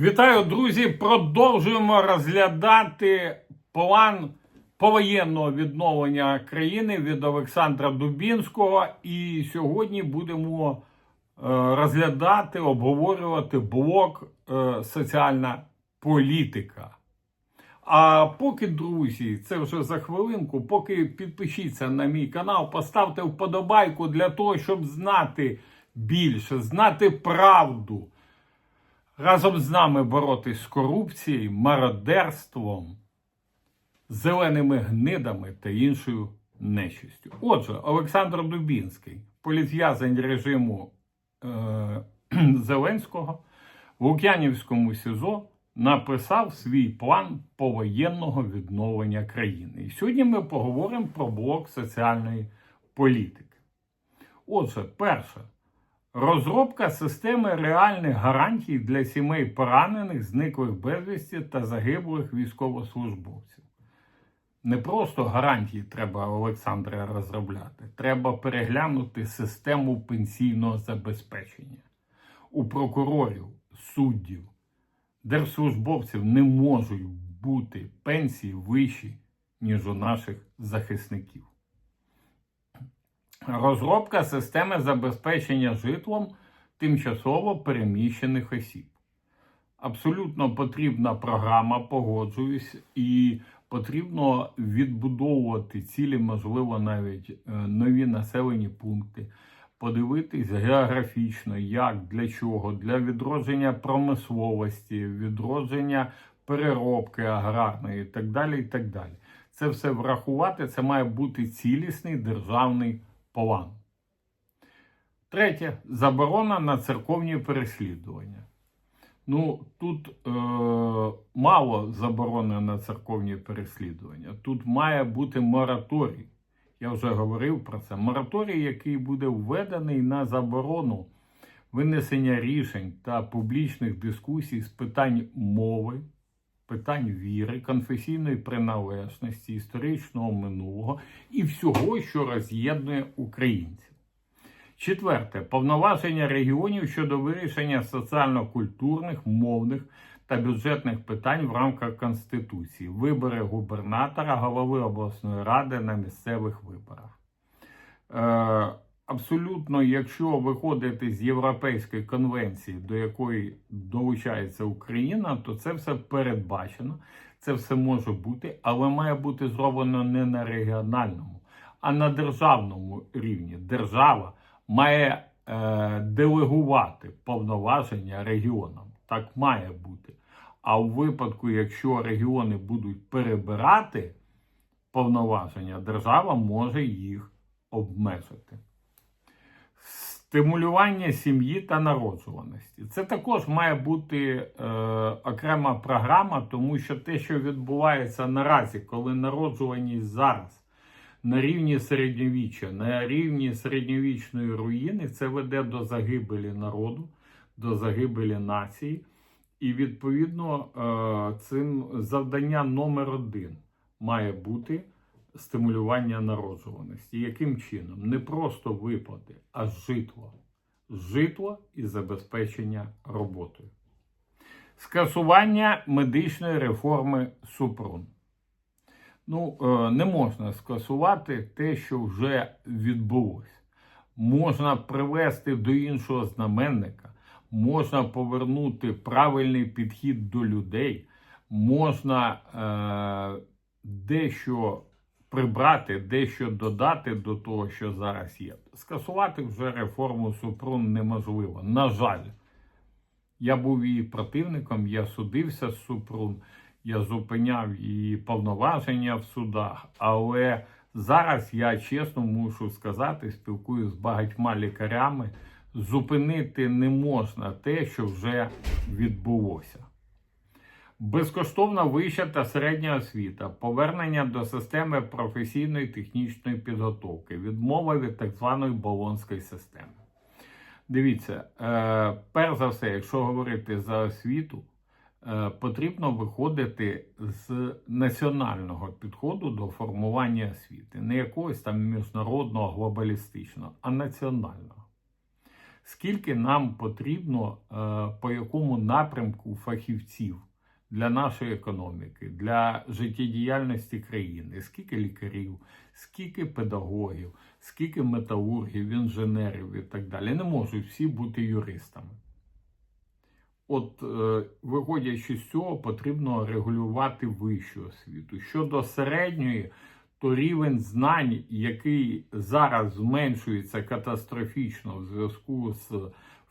Вітаю, друзі! Продовжуємо розглядати план повоєнного відновлення країни від Олександра Дубінського. І сьогодні будемо е, розглядати, обговорювати блок е, соціальна політика. А поки, друзі, це вже за хвилинку, поки підпишіться на мій канал, поставте вподобайку для того, щоб знати більше, знати правду. Разом з нами боротись з корупцією, мародерством, зеленими гнидами та іншою нечистю. Отже, Олександр Дубінський, політв'язень режиму е- Зеленського, в Лук'янівському СІЗО написав свій план повоєнного відновлення країни. І сьогодні ми поговоримо про блок соціальної політики. Отже, перше. Розробка системи реальних гарантій для сімей поранених, зниклих безвісті та загиблих військовослужбовців. Не просто гарантії треба Олександра розробляти, треба переглянути систему пенсійного забезпечення. У прокурорів, суддів, держслужбовців не можуть бути пенсії вищі, ніж у наших захисників. Розробка системи забезпечення житлом тимчасово переміщених осіб. Абсолютно потрібна програма, погоджуюсь, і потрібно відбудовувати цілі, можливо, навіть е, нові населені пункти, подивитись географічно, як, для чого, для відродження промисловості, відродження переробки аграрної і так далі. і так далі. Це все врахувати, це має бути цілісний державний план. Третє заборона на церковні переслідування. Ну, тут е, мало заборони на церковні переслідування. Тут має бути мораторій. Я вже говорив про це. Мораторій, який буде введений на заборону винесення рішень та публічних дискусій з питань мови, питань віри, конфесійної приналежності, історичного минулого і всього, що роз'єднує українців. Четверте повноваження регіонів щодо вирішення соціально-культурних, мовних та бюджетних питань в рамках Конституції, вибори губернатора, голови обласної ради на місцевих виборах. Абсолютно, якщо виходити з Європейської конвенції, до якої долучається Україна, то це все передбачено, це все може бути, але має бути зроблено не на регіональному, а на державному рівні. Держава має е, делегувати повноваження регіонам. Так має бути. А у випадку, якщо регіони будуть перебирати повноваження, держава може їх обмежити. Стимулювання сім'ї та народжуваності. Це також має бути е, окрема програма, тому що те, що відбувається наразі, коли народжуваність зараз на рівні середньовіччя, на рівні середньовічної руїни, це веде до загибелі народу, до загибелі нації. І відповідно е, цим завдання номер один має бути стимулювання народжуваності. Яким чином? Не просто виплати, а житло. Житло і забезпечення роботою. Скасування медичної реформи Супрун. Ну, е, не можна скасувати те, що вже відбулося. Можна привести до іншого знаменника, можна повернути правильний підхід до людей, можна е, дещо прибрати, дещо додати до того, що зараз є. Скасувати вже реформу Супрун неможливо. На жаль, я був її противником, я судився з Супрун, я зупиняв її повноваження в судах, але зараз я чесно мушу сказати, спілкуюся з багатьма лікарями. Зупинити не можна те, що вже відбулося. Безкоштовна вища та середня освіта, повернення до системи професійної технічної підготовки, відмова від так званої болонської системи. Дивіться, е, перш за все, якщо говорити за освіту, е, потрібно виходити з національного підходу до формування освіти, не якогось там міжнародного глобалістичного, а національного. скільки нам потрібно, е, по якому напрямку фахівців для нашої економіки, для життєдіяльності країни, скільки лікарів, скільки педагогів, скільки металургів, інженерів і так далі. Не можуть всі бути юристами. От, е, виходячи з цього, потрібно регулювати вищу освіту. Щодо середньої, то рівень знань, який зараз зменшується катастрофічно в зв'язку з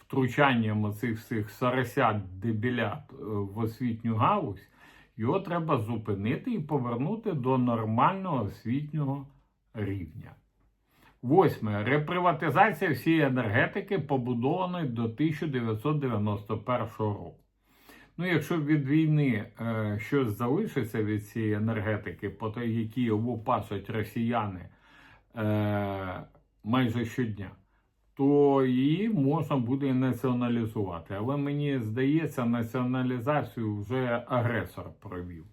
втручанням цих всіх соросят дебілят е, в освітню галузь, його треба зупинити і повернути до нормального освітнього рівня. Восьме. Реприватизація всієї енергетики, побудованої до 1991 року. Ну, якщо від війни е, щось залишиться від цієї енергетики, по той, які лупашать росіяни е, майже щодня, то її можна буде націоналізувати. Але мені здається, націоналізацію вже агресор провів.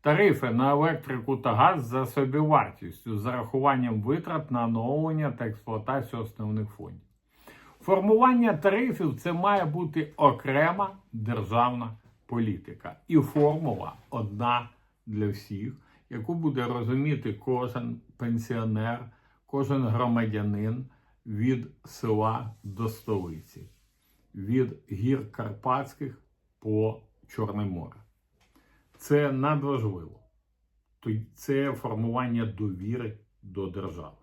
Тарифи на електрику та газ за собівартістю з зарахуванням витрат на оновлення та експлуатацію основних фондів. Формування тарифів це має бути окрема державна політика. І формула одна для всіх, яку буде розуміти кожен пенсіонер, кожен громадянин від села до столиці, від гір Карпатських по Чорне море. Це надважливо. Це формування довіри до держави.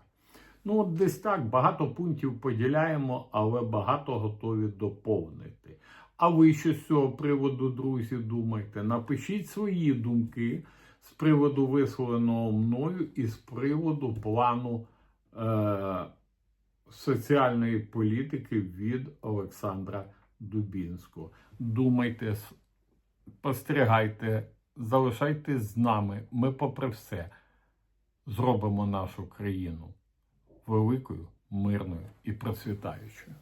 Ну, от десь так багато пунктів поділяємо, але багато готові доповнити. А ви що з цього приводу, друзі, думаєте? Напишіть свої думки з приводу висловленого мною і з приводу плану е- соціальної політики від Олександра Дубінського. Думайте, спостерігайте, залишайтесь з нами. Ми, попри все, зробимо нашу країну великою, мирною і процвітаючою.